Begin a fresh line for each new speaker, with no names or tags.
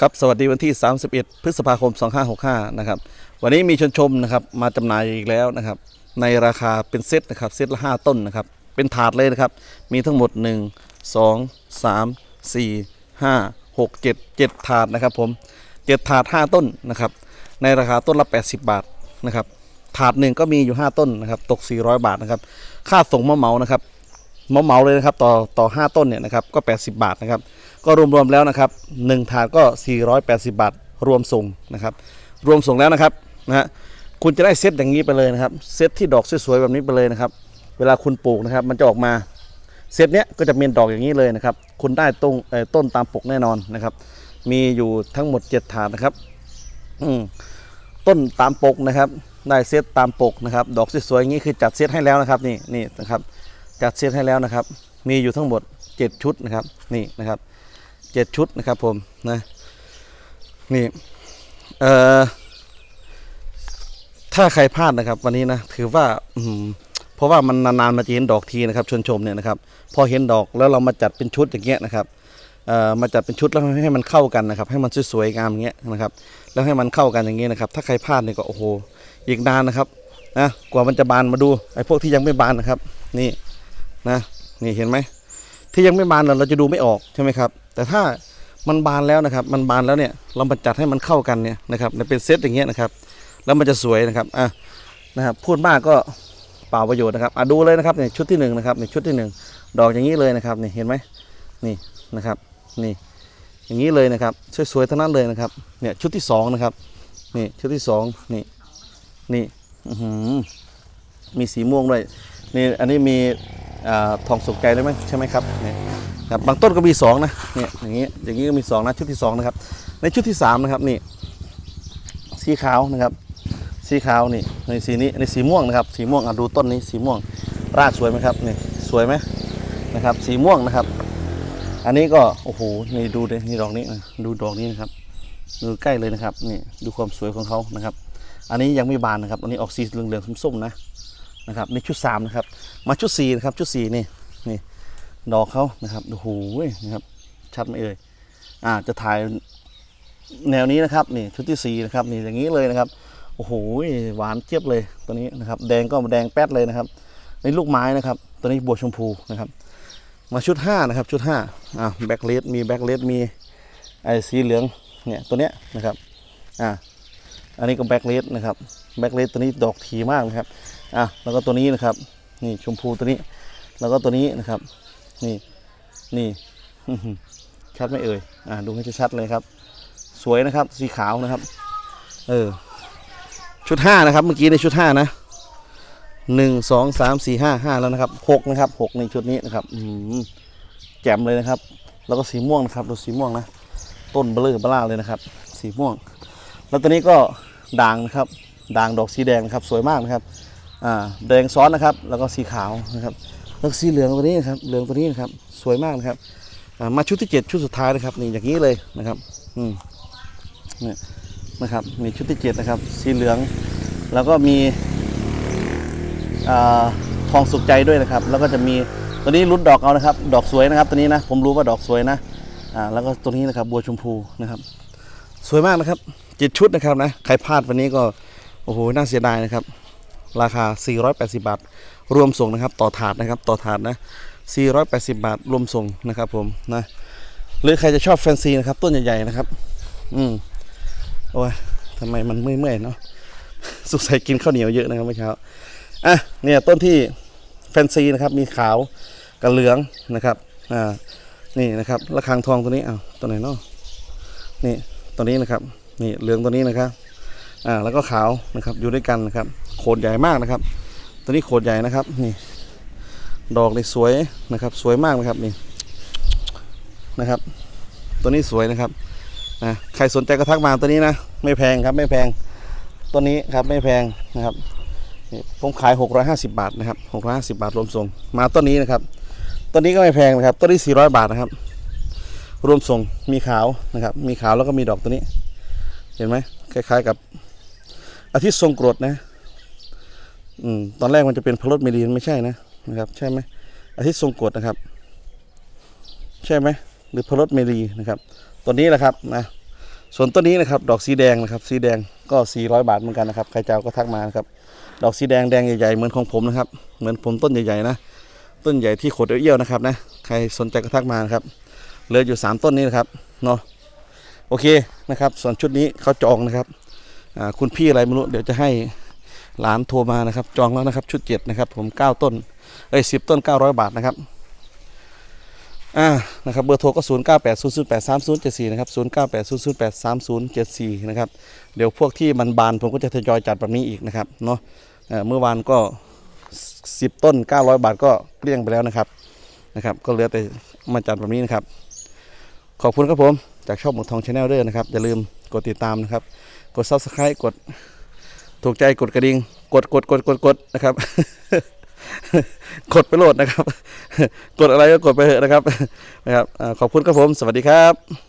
ครับสวัสดีวันที่ 31 พฤษภาคม 2565 นะครับ วันนี้มีชนชมนะครับมาจำหน่ายอีกแล้วนะครับ ในราคาเป็นเซตนะครับเซตละ 5 ต้นนะครับ เป็นถาดเลยนะครับ มีทั้งหมด 1 2 3 4 5 6 7 7 ถาดนะครับผม 7 ถาด 5 ต้นนะครับ ในราคาต้นละ 80 บาทนะครับ ถาดหนึ่งก็มีอยู่ 5 ต้นนะครับ ตก 400 บาทนะครับ ค่าส่งมาเหมานะครับมาเหมาเลยนะครับ ต่อต่อ 5 ต้นเนี่ยนะครับ ก็ 80 บาทนะครับ ก็รวมๆแล้วนะครับ1ถาดก็ 480 บาท รวมส่งนะครับ รวมส่งแล้วนะครับนะฮะคุณจะได้เซตอย่างนี้ไปเลยนะครับ เซตที่ดอกสวยๆแบบนี้ไปเลยนะครับ เวลาคุณปลูกนะครับ มันจะออกมาเซตเนี้ยก็จะเป็นดอกอย่างนี้เลยนะครับ คุณได้ต้นต้นตามปกแน่นอนนะครับ มีอยู่ทั้งหมด 7 ถาดนะครับต้นตามปกนะครับ ได้เซตตามปกนะครับ ดอกสวยๆอย่างนี้คือจัดเซตให้แล้วนะครับ นี่นี่นะครับ จัดเซตให้แล้วนะครับ มีอยู่ทั้งหมด 7 ชุดนะครับ นี่นะครับ 7ชุดนะครับผมนะนี่เอ่อถ้าใครพลาดนะครับ วันนี้นะถือว่าอืมเพราะว่ามันนานๆมาจะเห็นดอกทีนะครับชวนชมเนี่ยนะครับ พอเห็นดอกแล้วเรามาจัดเป็นชุดอย่างเงี้ยนะครับเอ่อมาจัดเป็นชุดแล้วให้มันเข้ากันนะครับ ให้มันสวยๆงามอย่างเงี้ยนะครับ แล้วให้มันเข้ากันอย่างเงี้ยนะครับ ถ้าใครพลาดเนี่ยก็โอ้โหอีกนานนะครับนะกว่ามันจะบานมาดูไอ้พวกที่ยังไม่บานนะครับ นี่นะนี่เห็นไหม ที่ยังไม่บานเราเราจะดูไม่ออกใช่ไหมครับ แต่ถ้ามันบานแล้วนะครับ มันบานแล้วเนี่ยเรามาจัดให้มันเข้ากันเนี่ยนะครับเป็นเซตอย่างเงี้ยนะครับ แล้วมันจะสวยนะครับอะนะครับพูดมากก็เปล่าประโยชน์นะครับอะดูเลยนะครับเนี่ยชุดที่หนึ่งนะครับเนี่ยชุดที่หนึ่งดอกอย่างนี้เลยนะครับนี่เห็นไหมนี่นะครับนี่อย่างนี้เลยนะครับสวยๆทั้งนั้นเลยนะครับเนี่ยชุดที่สองนะครับนี่ชุดที่สองนี่นี่มีสีม่วงด้วยนี่อันนี้มี ทองสุกใจด้วยไหมใช่ไหมครับเนี่ยครับบางต้นก็มีสองนะเนี่ยอย่างนี้อย่างนี้ก็มีสองนะชุดที่สองนะครับในชุดที่สามนะครับนี่สีขาวนะครับ สีขาวนี่ในสีนี้ในสีม่วงนะครับ สีม่วงอะดูต้นนี้สีม่วงรากสวยไหมครับนี่สวยไหมนะครับ สีม่วงนะครับ อันนี้ก็โอ้โหนี่ดูเลยนี่ดอกนี้นะดูดอกนี้นะครับดูใกล้เลยนะครับนี่ดูความสวยของเขานะครับ อันนี้ยังไม่บานนะครับ อันนี้ออกสีเหลืองๆส้มๆนะ นะครับในชุดสามนะครับมาชุดสี่นะครับชุดสี่นี่นี่ดอกเขานะครับโอ้โหนะครับชัดไหมเอ่ยอ่าจะถ่ายแนวนี้นะครับนี่ชุดที่สี่นะครับนี่อย่างนี้เลยนะครับโอ้โหหวานเจี๊ยบเลยตัวนี้นะครับ แดงก็แดงแป๊ดเลยนะครับในลูกไม้นะครับตัวนี้บัวชมพูนะครับ มาชุดห้านะครับชุดห้าอ่าแบ็กเลดมีแบ็กเลดมีไอ้สีเหลืองเนี่ยตัวเนี้ยนะครับอ่าอันนี้ก็แบ็กเลดนะครับแบ็กเลดตัวนี้ดอกถี่มากนะครับ อะแล้วก็ตัวนี้นะครับ นี่ชมพูตัวนี้ แล้วก็ตัวนี้นะครับ นี่นี่ชัดไหมเอ่ยอ่าดูให้ชัดๆเลยครับ สวยนะครับสีขาวนะครับ เออ ชุดห้านะครับ เมื่อกี้ในชุดห้านะหนึ่งสองสามสี่ห้าห้าแล้วนะครับหกนะครับหกในชุดนี้นะครับอืมแจ่มเลยนะครับ แล้วก็สีม่วงนะครับดูสีม่วงนะต้นเบลอเบล่าเลยนะครับ สีม่วง แล้วตัวนี้ก็ด่างนะครับ ด่างดอกสีแดงนะครับ สวยมากนะครับ แดงซ้อนนะครับ แล้วก็สีขาวนะครับแล้วสีเหลืองตัวนี้นะครับ เหลืองตัวนี้นะครับ สวยมากนะครับมาชุดที่เจ็ดชุดสุดท้ายนะครับ นี่อย่างนี้เลยนะครับอืมนี่นะครับนี่ชุดที่เจ็ดนะครับ สีเหลือง แล้วก็มีอทองสุกใจด้วยนะครับ แล้วก็จะมีตัวนี้รุดดอกเอานะครับ ดอกสวยนะครับตัวนี้นะ ผมรู้ว่าดอกสวยนะอ่าแล้วก็ตัวนี้นะครับบัวชมพูนะครับ สวยมากนะครับเจ็ดชุดนะครับนะใครพลาดวันนี้ก็โอ้โหน่าเสียดายนะครับ ราคา 480 บาท รวมส่งนะครับ ต่อถาดนะครับ ต่อถาดนะ 480 บาท รวมส่งนะครับผมนะ หรือใครจะชอบแฟนซีนะครับ ต้นใหญ่ๆนะครับ อืมโอ้ยทำไมมันเมื่อยๆเนาะสุกใสกินข้าวเหนียวเยอะนะครับเมื่อเช้า อะ เนี่ยต้นที่แฟนซีนะครับ มีขาวกับเหลืองนะครับ อ่า นี่นะครับ ระฆังทองตัวนี้อ้าวตัวไหนเนาะนี่ตัวนี้นะครับ นี่เหลืองตัวนี้นะครับ อ่า แล้วก็ขาวนะครับ อยู่ด้วยกันนะครับ โขดใหญ่มากนะครับ ตัวนี้โขดใหญ่นะครับนี่ดอกนี่สวยนะครับ สวยมากนะครับนี่นะครับ ตัวนี้สวยนะครับอ่าใครสนใจก็ทักมาตัวนี้นะ ไม่แพงครับไม่แพงตัวนี้ครับไม่แพงนะครับผมขาย 650 บาทนะครับ650 บาทรวมส่ง มาต้นนี้นะครับต้นนี้ก็ไม่แพงนะครับต้นนี้ 400 บาทนะครับ รวมส่งมีขาวนะครับ มีขาวแล้วก็มีดอกตัวนี้ เห็นไหมคล้าย ๆกับอาทิตย์ทรงกรดนะ อืมตอนแรกมันจะเป็นพลดเมลีนไม่ใช่นะนะครับ ใช่ไหมอาทิตย์ทรงกรดนะครับ ใช่ไหมหรือพลดเมลีนะครับตัวนี้แหละครับนะส่วนต้นนี้นะครับ ดอกสีแดงนะครับ สีแดงก็ 400 บาทเหมือนกันนะครับใครจะเอาก็ทักมานะครับ ดอกสีแดงแดงใหญ่ๆเหมือนของผมนะครับ เหมือนผมต้นใหญ่ๆนะต้นใหญ่ที่ขดเอี้ยวๆนะครับนะใครสนใจก็ทักมานะครับเหลืออยู่ 3 ต้นนี้นะครับเนาะโอเคนะครับ ส่วนชุดนี้เขาจองนะครับคุณพี่อะไรไม่รู้เดี๋ยวจะให้ หลานโทรมานะครับ จองแล้วนะครับ ชุดเจ็ดนะครับ ผม9ต้นเอ้ยสิบต้น900บาทนะครับอ่านะครับเบอร์โทรก็ 0 9 8 0 0 8 3 0 7 4 นะครับ 0 9 8 0 0 8 3 0 7 4 นะครับ เดี๋ยวพวกที่มันบานผมก็จะทยอยจัดแบบนี้อีกนะครับเนาะเมื่อวานก็ 10 ต้น 900 บาทก็เกลี้ยงไปแล้วนะครับนะครับ ก็เหลือแต่มาจัดแบบนี้นะครับ ขอบคุณครับผม จากช่องหมดทองชาแนลเด้อนะครับ อย่าลืมกดติดตามนะครับ กด subscribe กด ถูกใจกดกระดิ่งกดกดกดกดกดนะครับ กดไปโหลดนะครับ กดอะไรก็กดไปเถอะนะครับนะครับขอบคุณครับผม สวัสดีครับ